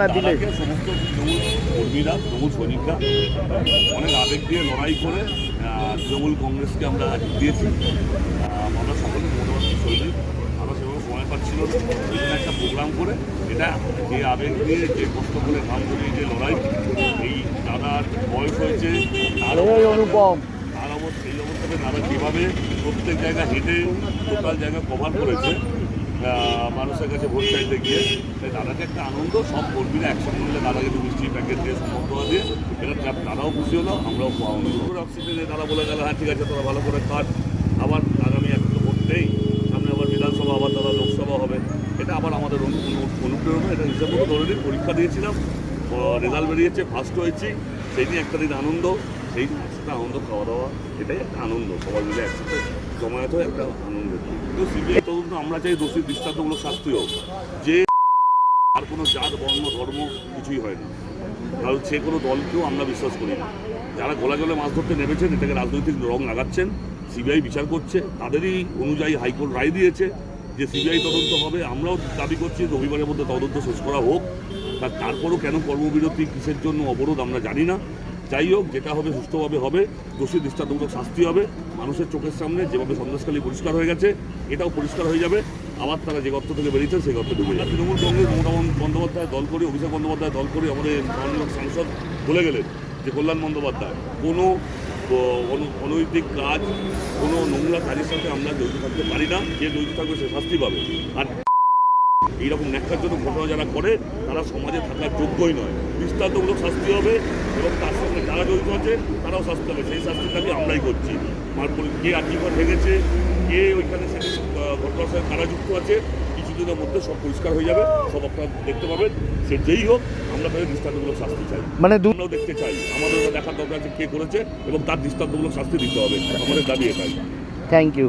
না দিলে? সমস্ত কর্মীরা তৃণমূল সৈনিকরা অনেক আবেগ দিয়ে লড়াই করে তৃণমূল কংগ্রেসকে আমরা দিয়েছি। আমরা সকলে মোটামুটি সৈনিক আমরা সেভাবে সময় পাচ্ছিল না। একটা প্রোগ্রাম করে এটা যে আবেগ দিয়ে যে কষ্ট করে ঘাম ঝরিয়ে যে লড়াই এই দাদার বয়স হয়েছে অনুপম। তার অবস্থা এই অবস্থাতে দাদা কীভাবে প্রত্যেক জায়গা হেঁটে টোটাল জায়গা কভার করেছে মানুষের কাছে ভোট চাইতে গিয়ে, তাই দাদাকে একটা আনন্দ, সব কর্মীরা একসঙ্গে মিলে দাদাকে একটু মিষ্টি প্যাকেট দিয়ে সম্বর্ধনা দিয়ে, এটা দাদাও খুশি হলো, আমরাও আনন্দ করে অক্সিজেনে দাদা বলে গেল হ্যাঁ ঠিক আছে, তোরা ভালো করে কাট, আবার আগামী এক ভোট নেই, সামনে আবার বিধানসভা, আবার দাদা লোকসভা হবে। এটা আবার আমাদের অনু- অনু- অনুপ্রেরণা, এটা হিসাব মতো ধরে পরীক্ষা দিয়েছিলাম রেজাল্ট বেরিয়েছে ফার্স্ট হয়েছি, সেই নিয়ে একটা দিন আনন্দ। সেই সেটা আনন্দ খাওয়া দাওয়া এটাই একটা আনন্দ সবাই মিলে একসাথে জমায়েত হয়ে একটা আনন্দ কিন্তু সিবিআই তদন্ত আমরা চাই দোষীর দৃষ্টান্তমূলক শাস্তি হোক। যে আর কোনো জাত বর্ণ ধর্ম কিছুই হয় না কারণ সে কোনো দলকেও আমরা বিশ্বাস করি না যারা গোলা জলে মাছ ধরতে নেমেছেন এটাকে রাজনৈতিক রং লাগাচ্ছেন সিবিআই বিচার করছে তাদেরই অনুযায়ী হাইকোর্ট রায় দিয়েছে যে সিবিআই তদন্ত হবে আমরাও দাবি করছি রবিবারের মধ্যে তদন্ত শেষ করা হোক তার তারপরও কেন কর্মবিরতি কিসের জন্য অবরোধ আমরা জানি না যাই হোক, যেটা হবে সুস্থভাবে হবে, দোষী দৃষ্টান্তমূলক শাস্তি হবে। মানুষের চোখের সামনে যেভাবে সন্দেশখালী পরিষ্কার হয়ে গেছে, এটাও পরিষ্কার হয়ে যাবে। আবার তারা যে গর্ত থেকে বেরিয়েছেন, সেই গর্তে ডুবে যাবে। তৃণমূল কংগ্রেস মমতা বন্দ্যোপাধ্যায় দল করে, অভিষেক বন্দ্যোপাধ্যায় দল করে আমাদের মাননীয় সাংসদ বলে গেলেন যে, কল্যাণ বন্দ্যোপাধ্যায়, কোনো অনৈতিক কাজ, কোনো নোংরা কাজের সাথে আমরা জড়িত থাকতে পারি না। যে জড়িত থাকবে সে শাস্তি পাবে। আর এইরকম ন্যাক্কারজনক ঘটনা যারা করে তারা সমাজে থাকার যোগ্যই নয়। দৃষ্টান্তমূলক শাস্তি হবে এবং তার সঙ্গে যারা জড়িত আছে তারাও শাস্তি হবে সেই শাস্তির দাবি আমরাই করছি। মারপুর কে আর্টিকল ভেঙেছে কে ওইখানে সে ঘটনার সঙ্গে কারা যুক্ত আছে কিছুদিনের মধ্যে সব পরিষ্কার হয়ে যাবে সব আপনারা দেখতে পাবেন। সে যেই হোক আমরা তাদের দৃষ্টান্তমূলক শাস্তি চাই। মানে আমরাও দেখতে চাই। আমাদের দেখার দরকার আছে কে করেছে এবং তার দৃষ্টান্তমূলক শাস্তি দিতে হবে। আমাদের দাবি এটাই। Thank you